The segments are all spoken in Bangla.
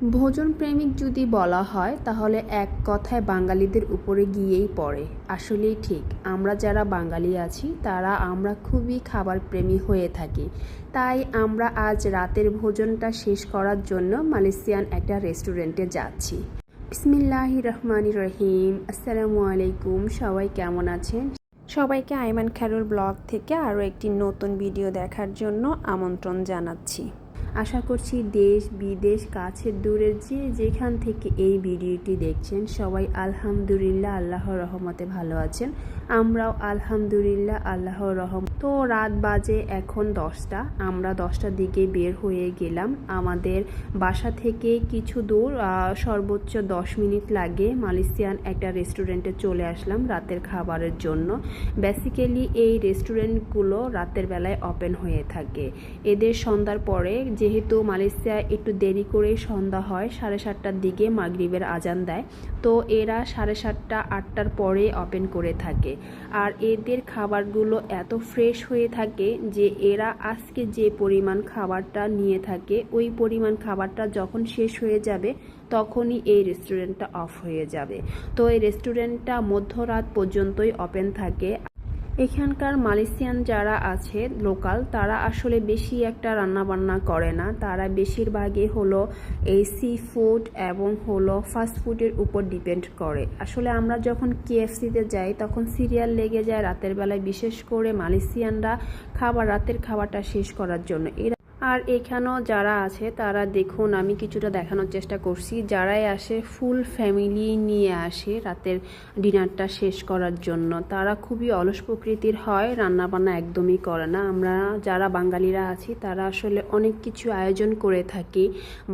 ভোজন প্রেমিক যদি বলা হয়, তাহলে এক কথায় বাঙালিদের উপরে গিয়েই পড়ে। আসলেই ঠিক, আমরা যারা বাঙালি আছি, তারা আমরা খুবই খাবার প্রেমী হয়ে থাকি। তাই আমরা আজ রাতের ভোজনটা শেষ করার জন্য মালয়েশিয়ান একটা রেস্টুরেন্টে যাচ্ছি। বিসমিল্লাহ রহমান রহিম, আসসালামু আলাইকুম, সবাই কেমন আছেন? সবাইকে আইমান খ্যারুর ব্লগ থেকে আরও একটি নতুন ভিডিও দেখার জন্য আমন্ত্রণ জানাচ্ছি। আশা করছি দেশ, বিদেশ, কাছের, দূরের, যে যেখান থেকে এই ভিডিওটি দেখছেন, সবাই আলহামদুলিল্লাহ আল্লাহর রহমতে ভালো আছেন। আমরাও আলহামদুলিল্লাহ আল্লাহর রহম। তো রাত বাজে এখন দশটা, আমরা দশটার দিকে বের হয়ে গেলাম। আমাদের বাসা থেকে কিছু দূর সর্বোচ্চ দশ মিনিট লাগে মালয়েশিয়ান একটা রেস্টুরেন্টে চলে আসলাম রাতের খাবারের জন্য। বেসিক্যালি এই রেস্টুরেন্টগুলো রাতের বেলায় ওপেন হয়ে থাকে। এদের সন্ধ্যার পরে যেহেতু মালয়েশিয়ায় একটু দেরি করে সন্ধ্যা হয়, সাড়ে সাতটার দিকে মাগরিবের আজান দেয়, তো এরা সাড়ে সাতটা, আটটার পরে ওপেন করে থাকে। আর এদের খাবারগুলো এত ফ্রেশ হয়ে থাকে যে এরা আজকে যে পরিমাণ খাবারটা নিয়ে থাকে, ওই পরিমাণ খাবারটা যখন শেষ হয়ে যাবে, তখনই এই রেস্টুরেন্টটা অফ হয়ে যাবে। তো এই রেস্টুরেন্টটা মধ্যরাত পর্যন্তই ওপেন থাকে। এখানকার মালয়েশিয়ান যারা আছে লোকাল, তারা আসলে বেশি একটা রান্না বান্না করে না। তারা বেশিরভাগই হলো এই সি ফুড এবং হলো ফাস্ট ফুডের উপর ডিপেন্ড করে। আসলে আমরা যখন কেএফসিতে যাই, তখন সিরিয়াল লেগে যায় রাতের বেলায়, বিশেষ করে মালয়েশিয়ানরা খাবার, রাতের খাবারটা শেষ করার জন্য। এরা আর এখানেও যারা আছে, তারা দেখুন, আমি কিছুটা দেখানোর চেষ্টা করছি। যারাই আসে ফুল ফ্যামিলি নিয়ে আসে রাতের ডিনারটা শেষ করার জন্য। তারা খুবই অলস প্রকৃতির হয়, রান্নাবান্না একদমই করে না। আমরা যারা বাঙালিরা আছি, তারা আসলে অনেক কিছু আয়োজন করে থাকি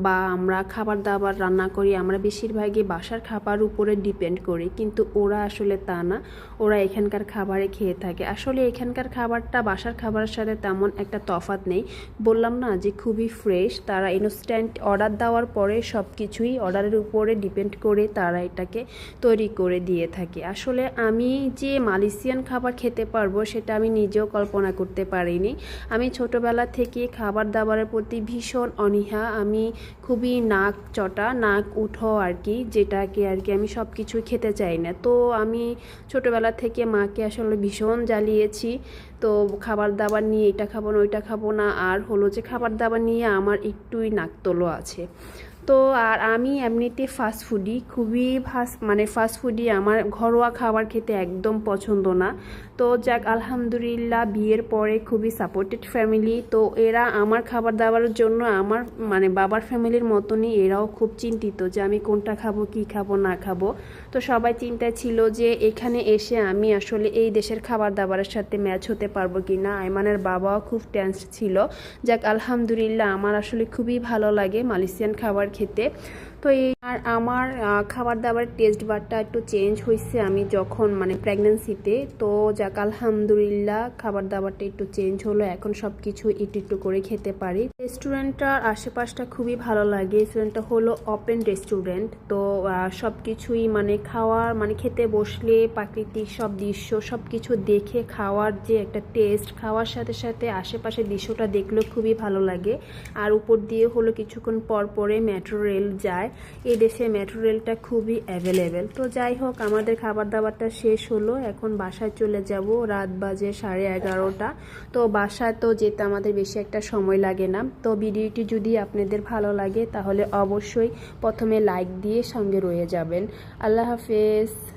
বা আমরা খাবার দাবার রান্না করি। আমরা বেশিরভাগই বাসার খাবার উপরে ডিপেন্ড করি, কিন্তু ওরা আসলে তা না। ওরা এখানকার খাবারে খেয়ে থাকে। আসলে এখানকার খাবারটা বাসার খাবারের সাথে তেমন একটা তফাৎ নেই। বললাম না যে খুবই ফ্রেশ তারা ইনস্ট্যান্ট অর্ডার দেওয়ার পরে সব কিছুই অর্ডারের উপরে ডিপেন্ড করে তারা এটাকে তৈরি করে দিয়ে থাকে। আসলে আমি যে মালয়েশিয়ান খাবার খেতে পারব সেটা আমি নিজেও কল্পনা করতে পারিনি। আমি ছোটোবেলা থেকে খাবার দাবারের প্রতি ভীষণ অনীহা, আমি খুবই নাক চটা নাক উঠো আর কি যেটাকে আর কি আমি সব কিছুই খেতে চাই না। তো আমি ছোটোবেলা থেকে মাকে আসলে ভীষণ জ্বালিয়েছি। তো খাবার দাবার নিয়ে এটা খাব না, ওইটা খাব না। আর হলো যে খাবার দাবার নিয়ে আমার একটুই নাকতলো আছে। তো আর আমি এমনিতে ফাস্ট ফুডি খুবই ফাস্ট মানে ফাস্ট ফুডি আমার ঘরোয়া খাবার খেতে একদম পছন্দ না। তো যাক, আলহামদুলিল্লাহ বিয়ের পরে খুবই সাপোর্টেড ফ্যামিলি তো এরা আমার খাবার দাবারের জন্য আমার মানে বাবার ফ্যামিলির মতনই এরাও খুব চিন্তিত যে আমি কোনটা খাব, কি খাব, না খাব। তো সবাই চিন্তায় ছিল যে এখানে এসে আমি আসলে এই দেশের খাবার দাবারের সাথে ম্যাচ হতে পারব কি না আইমানের বাবাও খুব টেন্স ছিল। যাক, আলহামদুলিল্লাহ আমার আসলে খুবই ভালো লাগে মালয়েশিয়ান খাবার খেতে তো এই আর আমার খাবার দাবার টেস্ট বারটা একটু চেঞ্জ হয়েছে আমি যখন মানে প্রেগনেন্সিতে তো যাক, আলহামদুলিল্লাহ খাবার দাবারটা একটু চেঞ্জ হলো। এখন সব কিছু একটু একটু করে খেতে পারি। রেস্টুরেন্টটার আশেপাশটা খুবই ভালো লাগে। রেস্টুরেন্টটা হলো ওপেন রেস্টুরেন্ট তো সব কিছুই মানে খাওয়ার মানে খেতে বসলে প্রাকৃতিক সব দৃশ্য সব কিছু দেখে খাওয়ার যে একটা টেস্ট খাওয়ার সাথে সাথে আশেপাশের দৃশ্যটা দেখলেও খুবই ভালো লাগে। আর উপর দিয়ে হলো কিছুক্ষণ পর পরে মেট্রো রেল যায়। এই দেশে মেট্রো খুবই অ্যাভেলেবেল তো যাই হোক, আমাদের খাবার দাবারটা শেষ হলো। এখন বাসায় চলে যাব। রাত বাজে সাড়ে এগারোটা। তো বাসায় তো যেতে আমাদের বেশি একটা সময় লাগে না। তো ভিডিওটি যদি আপনাদের ভালো লাগে, তাহলে অবশ্যই প্রথমে লাইক দিয়ে সঙ্গে রয়ে যাবেন। আল্লাহ হাফেজ।